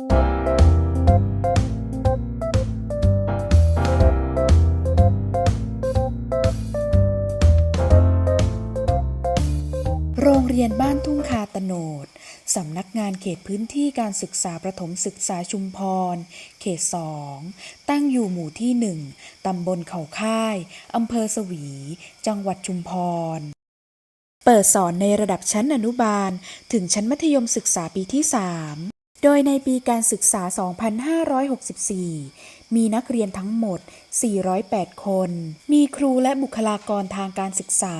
โรงเรียนบ้านทุ่งคาตโนด สำนักงานเขตพื้นที่การศึกษาประถมศึกษาชุมพร เขตสอง ตั้งอยู่หมู่ที่หนึ่ง ตำบลเขาค่าย อำเภอสวี จังหวัดชุมพร เปิดสอนในระดับชั้นอนุบาล ถึงชั้นมัธยมศึกษาปีที่3 โดยในปีการศึกษา 2564 มีนักเรียนทั้งหมด 408 คน มีครูและบุคลากรทางการศึกษา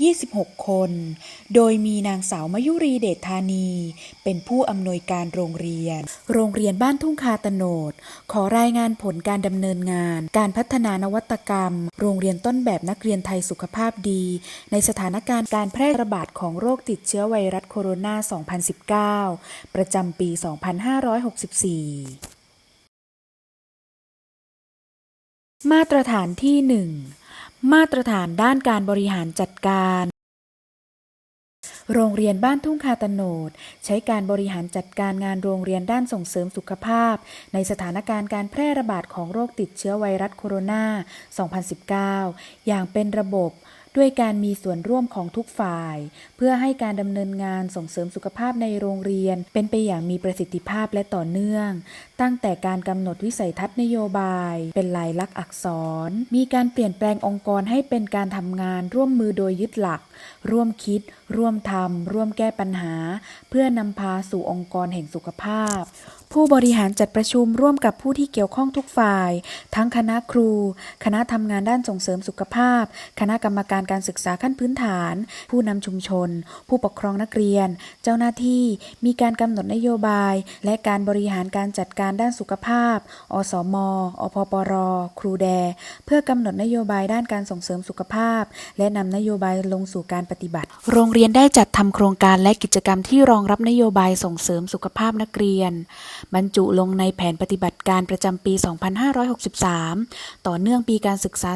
26 คน โดยมีนางสาวมยุรีเดชธานี เป็นผู้อำนวยการโรงเรียน โรงเรียนบ้านทุ่งคาตโนด ขอรายงานผลการดำเนินงาน การพัฒนานวัตกรรม โรงเรียนต้นแบบนักเรียนไทยสุขภาพดี ในสถานการณ์การแพร่ระบาดของโรคติดเชื้อไวรัสโคโรนา 2019 ประจำปี 2564 มาตรฐานที่ 1 มาตรฐานด้านการบริหารจัดการ โรงเรียนบ้านทุ่งคาตโนด ใช้การบริหารจัดการงานโรงเรียนด้านส่งเสริมสุขภาพ ในสถานการณ์การแพร่ระบาดของโรคติดเชื้อไวรัสโคโรนา 2019 อย่างเป็นระบบ ด้วยการมีส่วนร่วมของทุกฝ่าย เพื่อให้การดำเนินงานส่งเสริมสุขภาพในโรงเรียน เป็นไปอย่างมีประสิทธิภาพและต่อเนื่อง ตั้งแต่การกำหนดวิสัยทัศน์นโยบาย เป็นลายลักษณ์อักษร มีการเปลี่ยนแปลงองค์กรให้เป็นการทำงานร่วมมือโดยยึดหลัก ร่วมคิด ร่วมทำร่วมแก้ปัญหา เพื่อนำพาสู่องค์กรแห่งสุขภาพผู้บริหารจัดประชุมร่วมกับผู้ที่เกี่ยวข้องทุกฝ่าย ทั้งคณะครู คณะทำงานด้านส่งเสริมสุขภาพ คณะกรรมการการศึกษาขั้นพื้นฐาน ผู้นำชุมชน ผู้ปกครองนักเรียน เจ้าหน้าที่มีการกำหนดนโยบาย และการบริหารการจัดการด้านสุขภาพ อสม อพปร ครูแด เพื่อกำหนดนโยบายด้านการส่งเสริมสุขภาพ และนำนโยบายลงสู่การปฏิบัติ โรงเรียนได้จัดทำโครงการและกิจกรรมที่รองรับนโยบายส่งเสริมสุขภาพนักเรียนบรรจุลงในแผนปฏิบัติการประจำปี 2563 ต่อเนื่องปีการศึกษา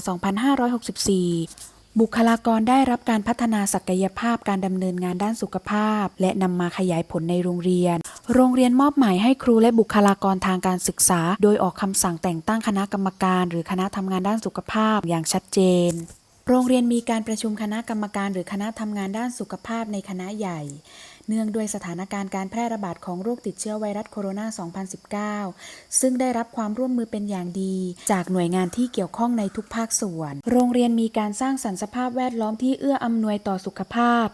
2564บุคลากรได้รับการพัฒนาศักยภาพการดำเนินงานด้านสุขภาพ และนำมาขยายผลในโรงเรียน โรงเรียนมอบหมายให้ครูและบุคลากรทางการศึกษา โดยออกคำสั่งแต่งตั้งคณะกรรมการ หรือคณะทำงานด้านสุขภาพอย่างชัดเจน โรงเรียนมีการประชุมคณะกรรมการ หรือคณะทำงานด้านสุขภาพในคณะใหญ่ เนื่องด้วยสถานการณ์การแพร่ระบาดของโรคติดเชื้อไวรัสโคโรนา 2019 ซึ่งได้รับความร่วมมือเป็นอย่างดี จากหน่วยงานที่เกี่ยวข้องในทุกภาคส่วน โรงเรียนมีการสร้างสรรค์สภาพแวดล้อมที่เอื้ออำนวยต่อสุขภาพ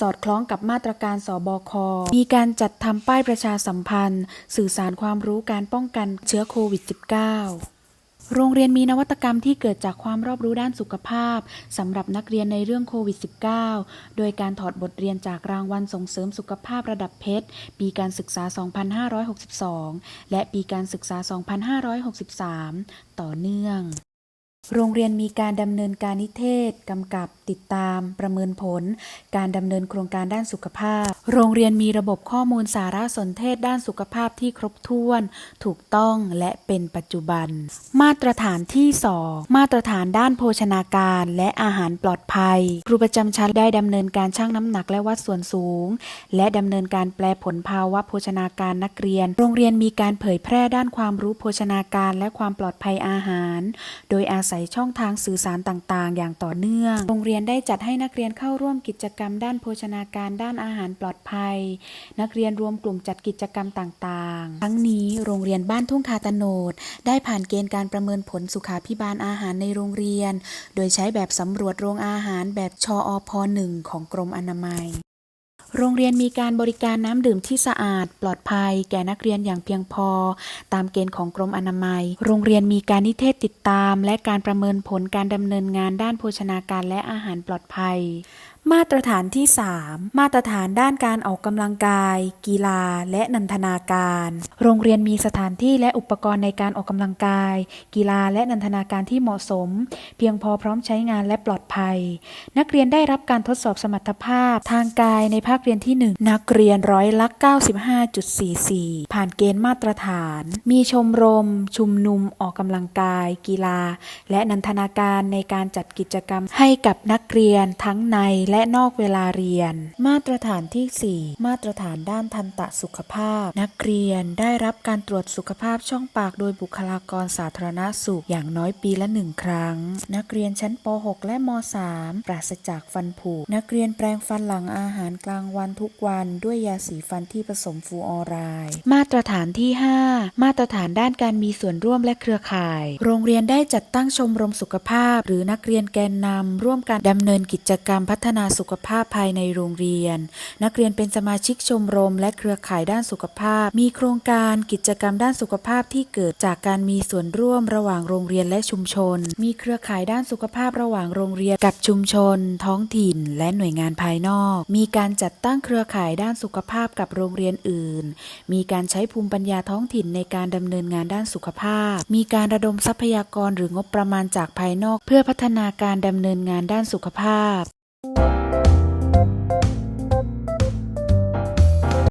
สอดคล้องกับมาตรการสบค มีการจัดทำป้ายประชาสัมพันธ์ สื่อสารความรู้การป้องกันเชื้อโควิด -19 โรงเรียนมีนวัตกรรมที่เกิดจากความรอบรู้ด้านสุขภาพสำหรับนักเรียนในเรื่องโควิด -19 โดยการถอดบทเรียนจากรางวัลส่งเสริมสุขภาพระดับเพชร ปีการศึกษา 2562 และปีการศึกษา 2563 ต่อเนื่อง โรงเรียนมีการดำเนินการนิเทศ กำกับ ติดตาม ประเมินผล การดำเนินโครงการด้านสุขภาพ โรงเรียนมีระบบข้อมูลสารสนเทศด้านสุขภาพที่ครบถ้วน ถูกต้องและเป็นปัจจุบัน มาตรฐานที่ 2 มาตรฐานด้านโภชนาการและอาหารปลอดภัย ครูประจำชั้นได้ดำเนินการชั่งน้ำหนักและวัดส่วนสูง และดำเนินการแปลผลภาวะโภชนาการนักเรียน โรงเรียนมีการเผยแพร่ด้านความรู้โภชนาการและความปลอดภัยอาหาร โดยอาศัยช่องทางสื่อสารต่างๆ อย่างต่อเนื่อง โรงเรียนได้จัดให้นักเรียนเข้าร่วมกิจกรรมด้านโภชนาการด้านอาหารปลอดภัย นักเรียนรวมกลุ่มจัดกิจกรรมต่างๆ ทั้งนี้โรงเรียนบ้านทุ่งคาตโนด ได้ผ่านเกณฑ์การประเมินผลสุขาพิบาลอาหารในโรงเรียน โดยใช้แบบสำรวจโรงอาหารแบบชออพ 1 ของกรมอนามัย โรงเรียนมีการบริการน้ำดื่มที่สะอาด ปลอดภัย แก่นักเรียนอย่างเพียงพอ ตามเกณฑ์ของกรมอนามัย โรงเรียนมีการนิเทศติดตาม และการประเมินผลการดำเนินงานด้านโภชนาการและอาหารปลอดภัย มาตรฐานที่ 3 มาตรฐานด้านการออกกำลังกาย กีฬา และนันทนาการ โรงเรียนมีสถานที่และอุปกรณ์ในการออกกำลังกาย กีฬาและนันทนาการที่เหมาะสม เพียงพอพร้อมใช้งานและปลอดภัย นักเรียนได้รับการทดสอบสมรรถภาพ ทางกายในภาคเรียนที่ 1 นักเรียนร้อยละ 95.44 ผ่านเกณฑ์มาตรฐาน มีชมรม ชุมนุมออกกำลังกาย กีฬา และนันทนาการในการจัดกิจกรรมให้กับนักเรียนทั้งในและนอกเวลาเรียน มาตรฐานที่ 4 มาตรฐานด้านทันตสุขภาพ นักเรียนได้รับการตรวจสุขภาพช่องปากโดยบุคลากรสาธารณสุขอย่างน้อยปีละหนึ่งครั้ง นักเรียนชั้นป .6 และม .3 ปราศจากฟันผุนักเรียนแปรงฟันหลังอาหารกลางวันทุกวันด้วยยาสีฟันที่ผสมฟูออไรด์มาตรฐานที่ 5 มาตรฐานด้านการมีส่วนร่วมและเครือข่าย โรงเรียนได้จัดตั้งชมรมสุขภาพ หรือนักเรียนแกนนำร่วมกันดำเนินกิจกรรมพัฒนาสุขภาพภายในโรงเรียน นักเรียนเป็นสมาชิกชมรม และเครือข่ายด้านสุขภาพ มีโครงการกิจกรรมด้านสุขภาพที่เกิดจากการมีส่วนร่วมระหว่างโรงเรียนและชุมชน มีเครือข่ายด้านสุขภาพระหว่างโรงเรียนกับชุมชน ท้องถิ่น และหน่วยงานภายนอก มีการจัดตั้งเครือข่ายด้านสุขภาพกับโรงเรียนอื่น มีการใช้ภูมิปัญญาท้องถิ่นในการดำเนินงานด้านสุขภาพ มีการระดมทรัพยากรหรืองบประมาณจากภายนอก เพื่อพัฒนาการดำเนินงานด้านสุขภาพ you